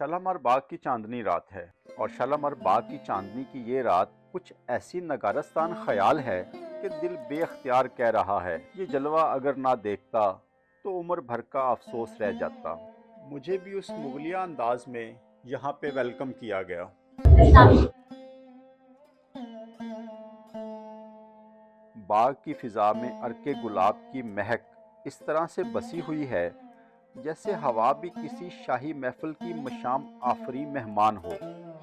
شالامار باغ کی چاندنی رات ہے اور شالامار باغ کی چاندنی کی یہ رات کچھ ایسی نگارستان خیال ہے کہ دل بے اختیار کہہ رہا ہے، یہ جلوہ اگر نہ دیکھتا تو عمر بھر کا افسوس رہ جاتا۔ مجھے بھی اس مغلیہ انداز میں یہاں پہ ویلکم کیا گیا۔ باغ کی فضا میں ارک گلاب کی مہک اس طرح سے بسی ہوئی ہے جیسے ہوا بھی کسی شاہی محفل کی مشام آفری مہمان ہو۔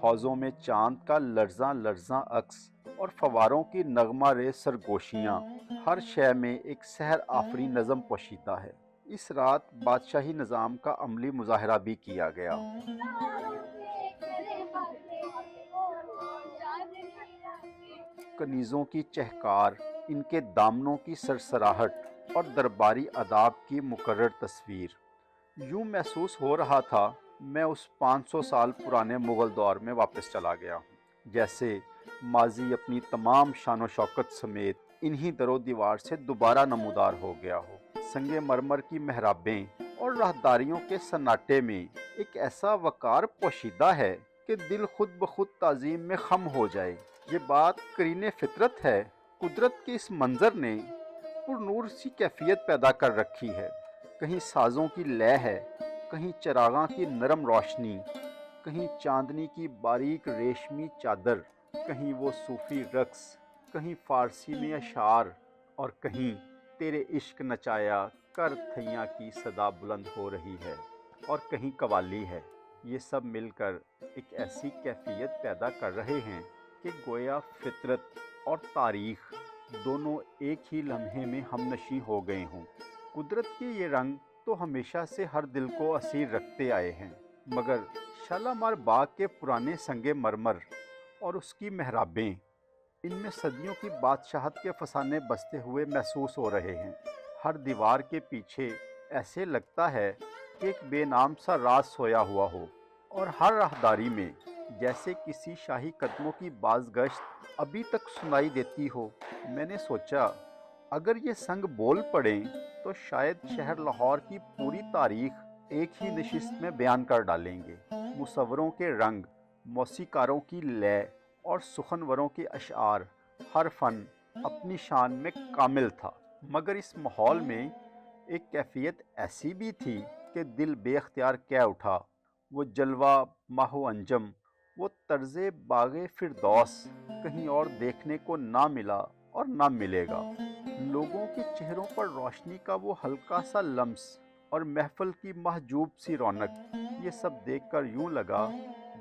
حوضوں میں چاند کا لرزاں لرزاں عکس اور فواروں کی نغمہ ریز سرگوشیاں۔ ہر شے میں ایک سحر آفری نظم پوشیدہ ہے۔ اس رات بادشاہی نظام کا عملی مظاہرہ بھی کیا گیا۔ کنیزوں کی چہکار، ان کے دامنوں کی سرسراہٹ اور درباری اداب کی مقرر تصویر۔ یوں محسوس ہو رہا تھا، میں اس پانچ سو سال پرانے مغل دور میں واپس چلا گیا ہوں۔ جیسے ماضی اپنی تمام شان و شوکت سمیت انہی در و دیوار سے دوبارہ نمودار ہو گیا ہو۔ سنگ مرمر کی محرابیں اور راہداریوں کے سناٹے میں ایک ایسا وقار پوشیدہ ہے کہ دل خود بخود تعظیم میں خم ہو جائے۔ یہ بات کرین فطرت ہے۔ قدرت کے اس منظر نے پر نور سی کیفیت پیدا کر رکھی ہے۔ کہیں سازوں کی لے ہے، کہیں چراغاں کی نرم روشنی، کہیں چاندنی کی باریک ریشمی چادر، کہیں وہ صوفی رقص، کہیں فارسی میں اشعار، اور کہیں تیرے عشق نچایا کر تھیاں کی صدا بلند ہو رہی ہے، اور کہیں قوالی ہے۔ یہ سب مل کر ایک ایسی کیفیت پیدا کر رہے ہیں کہ گویا فطرت اور تاریخ دونوں ایک ہی لمحے میں ہم نشیں ہو گئے ہوں۔ قدرت کے یہ رنگ تو ہمیشہ سے ہر دل کو اسیر رکھتے آئے ہیں، مگر شالامار باغ کے پرانے سنگ مرمر اور اس کی محرابیں، ان میں صدیوں کی بادشاہت کے فسانے بستے ہوئے محسوس ہو رہے ہیں۔ ہر دیوار کے پیچھے ایسے لگتا ہے کہ ایک بے نام سا راز سویا ہوا ہو۔ اور ہر راہداری میں جیسے کسی شاہی قدموں کی باز گشت ابھی تک سنائی دیتی ہو، میں نے سوچا اگر یہ سنگ بول پڑیں تو شاید شہر لاہور کی پوری تاریخ ایک ہی نشست میں بیان کر ڈالیں گے۔ مصوروں کے رنگ، موسیقاروں کی لے اور سخنوروں کے اشعار، ہر فن اپنی شان میں کامل تھا۔ مگر اس ماحول میں ایک کیفیت ایسی بھی تھی کہ دل بے اختیار کہہ اٹھا، وہ جلوہ ماہو انجم، وہ طرز باغ فردوس، کہیں اور دیکھنے کو نہ ملا اور نہ ملے گا۔ لوگوں کے چہروں پر روشنی کا وہ ہلکا سا لمس اور محفل کی محجوب سی رونق، یہ سب دیکھ کر یوں لگا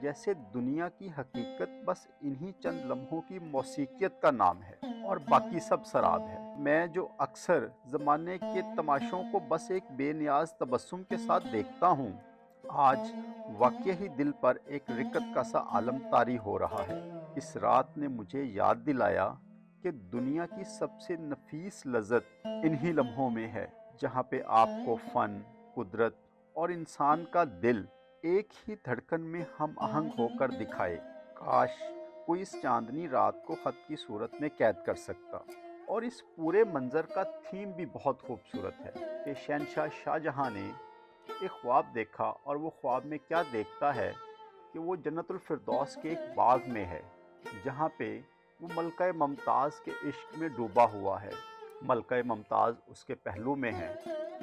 جیسے دنیا کی حقیقت بس انہی چند لمحوں کی موسیقیت کا نام ہے اور باقی سب سراب ہے۔ میں جو اکثر زمانے کے تماشوں کو بس ایک بے نیاز تبسم کے ساتھ دیکھتا ہوں، آج واقع ہی دل پر ایک رکت کا سا عالم طاری ہو رہا ہے۔ اس رات نے مجھے یاد دلایا کہ دنیا کی سب سے نفیس لذت انہی لمحوں میں ہے جہاں پہ آپ کو فن، قدرت اور انسان کا دل ایک ہی دھڑکن میں ہم آہنگ ہو کر دکھائے۔ کاش کوئی اس چاندنی رات کو خط کی صورت میں قید کر سکتا۔ اور اس پورے منظر کا تھیم بھی بہت خوبصورت ہے کہ شہنشاہ شاہ جہاں نے ایک خواب دیکھا اور وہ خواب میں کیا دیکھتا ہے کہ وہ جنت الفردوس کے ایک باغ میں ہے جہاں پہ وہ ملکہ ممتاز کے عشق میں ڈوبا ہوا ہے۔ ملکہ ممتاز اس کے پہلو میں ہے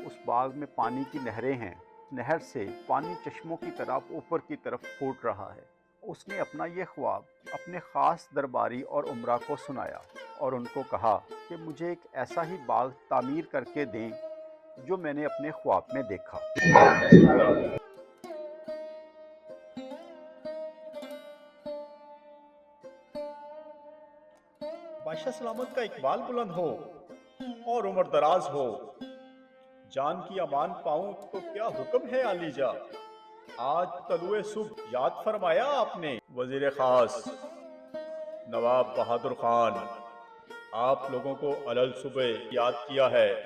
اس باغ میں پانی کی نہریں ہیں۔ نہر سے پانی چشموں کی طرف اوپر کی طرف پھوٹ رہا ہے۔ اس نے اپنا یہ خواب اپنے خاص درباری اور عمرہ کو سنایا اور ان کو کہا کہ مجھے ایک ایسا ہی باغ تعمیر کر کے دیں جو میں نے اپنے خواب میں دیکھا۔ بادشاہ سلامت کا اقبال بلند ہو اور عمر دراز ہو۔ جان کی امان پاؤں تو کیا حکم ہے علی جا؟ آج طلوع صبح یاد فرمایا آپ نے؟ وزیر خاص نواب بہادر خان، آپ لوگوں کو علل صبح یاد کیا ہے۔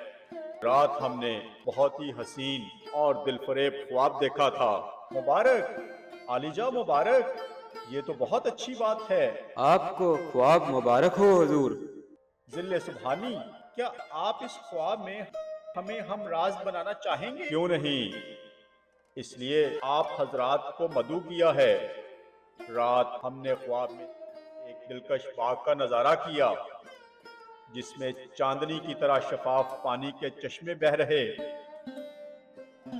رات ہم نے بہت ہی حسین اور دل فریب خواب دیکھا تھا۔ مبارک، علی جا مبارک۔ یہ تو بہت اچھی بات ہے۔ آپ کو خواب مبارک ہو حضور۔ ذل سبحانی کیا آپ اس خواب میں ہمیں ہم راز بنانا چاہیں گے؟ کیوں نہیں؟ اس لیے آپ حضرات کو مدعو کیا ہے۔ رات ہم نے خواب میں ایک دلکش باغ کا نظارہ کیا جس میں چاندنی کی طرح شفاف پانی کے چشمے بہ رہے۔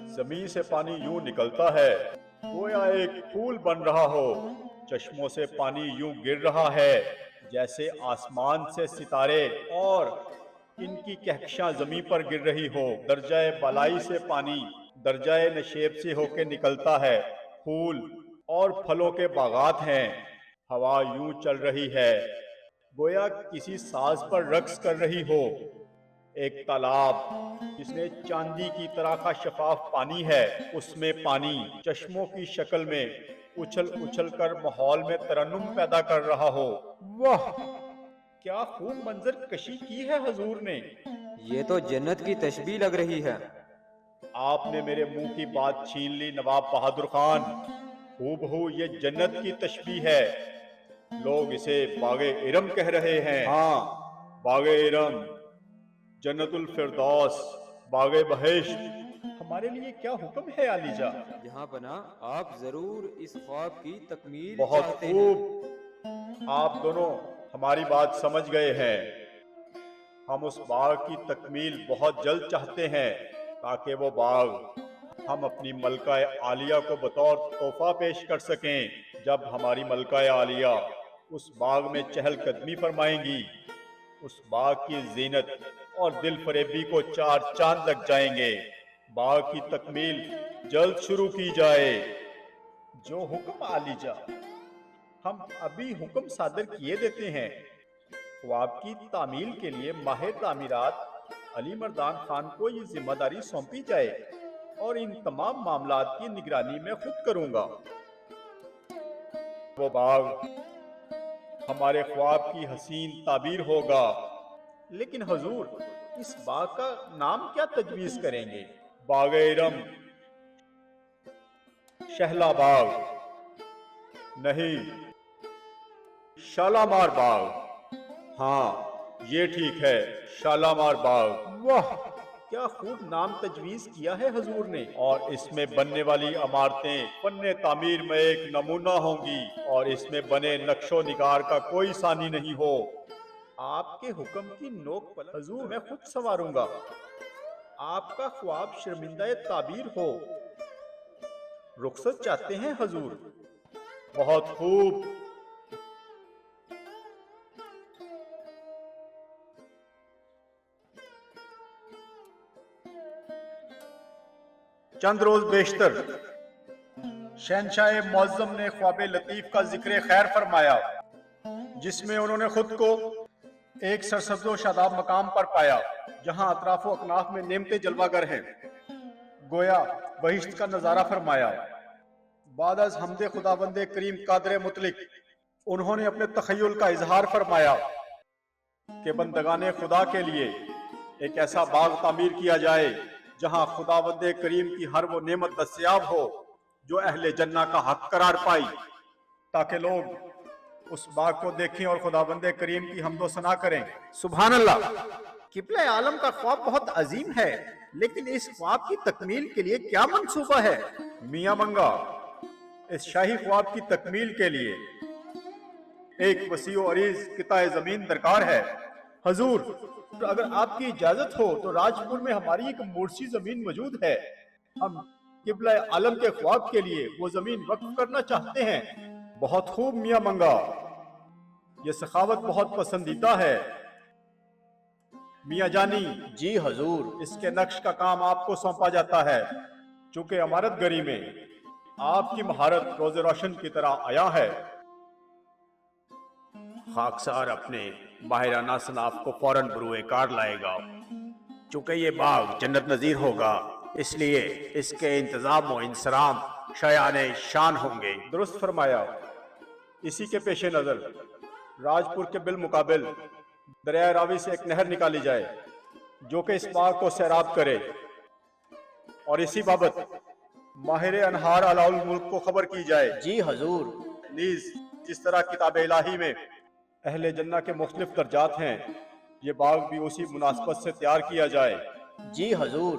زمین سے پانی یوں نکلتا ہے گویا ایک پھول بن رہا ہو۔ چشموں سے پانی یوں گر رہا ہے، جیسے آسمان سے ستارے، اور ان کی کہکشاں زمین پر گر رہی ہو۔ درجہ بالائی سے پانی، درجہ نشیب سے ہو کے نکلتا ہے۔ پھول اور پھلوں کے باغات ہیں۔ ہوا یوں چل رہی ہے۔ گویا کسی ساز پر رقص کر رہی ہو۔ ایک تالاب، جس میں چاندی کی طرح کا شفاف پانی ہے، اس میں پانی چشموں کی شکل میں۔ اچھل اچھل کر ماحول میں ترنم پیدا کر رہا ہو۔ واہ۔ کیا خوب منظر کشی کی ہے حضور نے۔ یہ تو جنت کی تشبیح لگ رہی ہے۔ آپ نے میرے منہ کی بات چھین لی نواب بہادر خان۔ خوب ہو یہ جنت کی تشبیح ہے۔ لوگ اسے باغ ارم کہہ رہے ہیں۔ ہاں۔ باغ ارم جنت الفردوس باغ بہشت۔ ہمارے لیے کیا حکم ہے علی جا؟ جہاں بنا آپ ضرور اس خواب کی تکمیل بہت خوب۔ آپ دونوں ہماری بات سمجھ گئے ہیں۔ ہم اس باغ کی تکمیل بہت جلد چاہتے ہیں تاکہ وہ باغ ہم اپنی ملکہ عالیہ کو بطور تحفہ پیش کر سکیں۔ جب ہماری ملکہ عالیہ اس باغ میں چہل قدمی فرمائیں گی اس باغ کی زینت اور دل فریبی کو چار چاند لگ جائیں گے۔ باغ کی تکمیل جلد شروع کی جائے۔ جو حکم علی جا، ہم ابھی حکم صادر کیے دیتے ہیں۔ خواب کی تعمیل کے لیے ماہر تعمیرات علی مردان خان کو یہ ذمہ داری سونپی جائے اور ان تمام معاملات کی نگرانی میں خود کروں گا۔ وہ باغ ہمارے خواب کی حسین تعبیر ہوگا۔ لیکن حضور اس باغ کا نام کیا تجویز کریں گے؟ باغ ارم شہلا باغ نہیں شالامار باغ ہاں یہ ٹھیک ہے شالامار باغ واہ کیا خوب نام تجویز کیا ہے حضور نے اور اس میں بننے والی عمارتیں فن تعمیر میں ایک نمونہ ہوں گی اور اس میں بنے نقش و نگار کا کوئی ثانی نہیں ہو آپ کے حکم کی نوک پر حضور میں خود سواروں گا آپ کا خواب شرمندہ تعبیر ہو۔ رخصت چاہتے ہیں حضور۔ بہت خوب۔ چند روز بیشتر۔ شہنشاہ معظم نے خواب لطیف کا ذکر خیر فرمایا، جس میں انہوں نے خود کو ایک سرسبز و شاداب مقام پر پایا، جہاں اطراف و اکناف میں نعمتیں جلوہ گر ہیں۔ گویا، بہشت کا نظارہ فرمایا۔ بعد از حمد خدا بند کریم قادر مطلق، انہوں نے اپنے تخیل کا اظہار فرمایا کہ بندگان خدا کے لیے ایک ایسا باغ تعمیر کیا جائے، جہاں خدا بند کریم کی ہر وہ نعمت دستیاب ہو، جو اہل جنہ کا حق قرار پائی، تاکہ لوگ اس باغ کو دیکھیں اور خدا بند کریم کی حمد و ثنا کریں۔ سبحان اللہ۔ قبلہ عالم کا خواب بہت عظیم ہے لیکن اس خواب کی تکمیل کے لیے کیا منصوبہ ہے؟ میاں منگا اس شاہی خواب کی تکمیل کے لیے ایک وسیع و عریض قطع زمین درکار ہے۔ حضور اگر آپ کی اجازت ہو تو راج پور میں ہماری ایک مورسی زمین موجود ہے۔ ہم قبلہ عالم کے خواب کے لیے وہ زمین وقف کرنا چاہتے ہیں۔ بہت خوب میاں منگا۔ یہ سخاوت بہت پسندیدہ ہے۔ میاں جانی جی حضور۔ اس کے نقش کا کام آپ کو سونپا جاتا ہے۔ چونکہ عمارت گری میں آپ کی مہارت روز روشن کی طرح آیا ہے۔ خاکسار اپنے ماہرانہ صناف کو فوراً بروئے کار لائے گا۔ چونکہ یہ باغ جنت نظیر ہوگا اس لیے اس کے انتظام و انسرام شیان شان ہوں گے۔ درست فرمایا۔ اسی کے پیش نظر راجپور کے بالمقابل دریائے راوی سے ایک نہر نکالی جائے جو کہ اس باغ کو سیراب کرے۔ اور اسی بابت ماہر انہار علاء الملک کو خبر کی جائے۔ جی حضور۔ نیز جس طرح کتاب الہی میں اہل جنہ کے مختلف درجات ہیں یہ باغ بھی اسی مناسبت سے تیار کیا جائے۔ جی حضور۔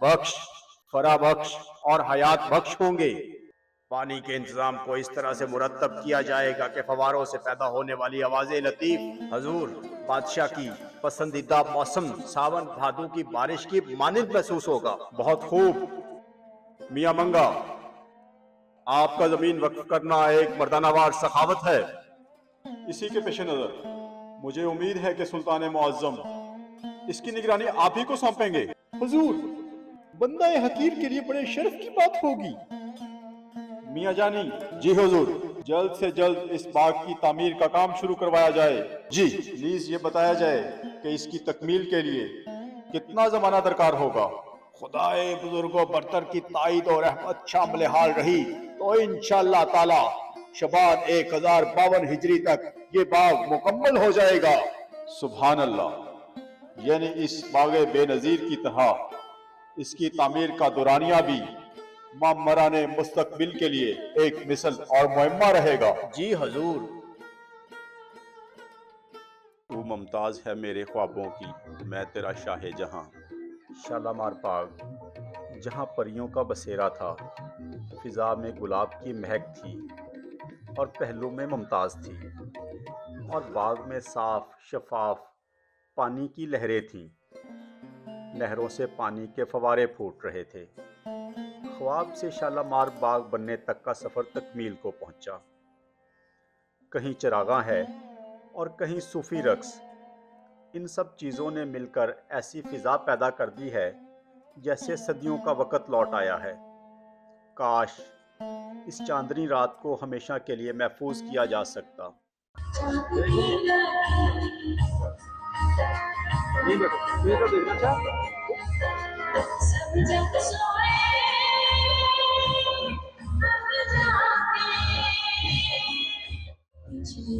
بخش، فرا بخش اور حیات بخش ہوں گے۔ پانی کے انتظام کو اس طرح سے مرتب کیا جائے گا کہ فواروں سے پیدا ہونے والی آواز لطیف۔ حضور، بادشاہ کی پسندیدہ موسم، ساون بھادو کی بارش کی مانند محسوس ہوگا۔ بہت خوب۔ میاں منگا، آپ کا زمین وقف کرنا ایک مردانہ وار سخاوت ہے۔ اسی کے پیش نظر، مجھے امید ہے کہ سلطان معظم اس کی نگرانی آپ ہی کو سونپیں گے۔ حضور بندہ حقیر کے لیے بڑے شرف کی بات ہوگی۔ میاں جانی جی حضور جلد سے جلد اس باغ کی تعمیر کا کام شروع کروایا جائے۔ جی۔ پلیز یہ بتایا جائے کہ اس کی تکمیل کے لیے کتنا زمانہ درکار ہوگا۔ خدا بزرگ و برتر کی تائید اور رحمت شامل حال رہی تو انشاءاللہ تعالی شبان ایک ہزار باون ہجری تک یہ باغ مکمل ہو جائے گا۔ سبحان اللہ یعنی اس باغ بے نظیر کی طرح۔ اس کی تعمیر کا دورانیہ بھی مامران مستقبل کے لیے ایک مثل اور مہمہ رہے گا۔ جی حضور۔ تو ممتاز ہے میرے خوابوں کی، میں تیرا شاہ جہاں۔ شالامار باغ جہاں پریوں کا بسیرا تھا، فضا میں گلاب کی مہک تھی اور پہلو میں ممتاز تھی اور باغ میں صاف، شفاف پانی کی لہریں تھیں۔ نہروں سے پانی کے فوارے پھوٹ رہے تھے۔ خواب سے شالامار باغ بننے تک کا سفر تکمیل کو پہنچا۔ کہیں چراغاں ہے اور کہیں صوفی رقص۔ ان سب چیزوں نے مل کر ایسی فضا پیدا کر دی ہے جیسے صدیوں کا وقت لوٹ آیا ہے۔ کاش اس چاندنی رات کو ہمیشہ کے لیے محفوظ کیا جا سکتا۔ এই দেখো তুমি এটা দেখবে আচ্ছা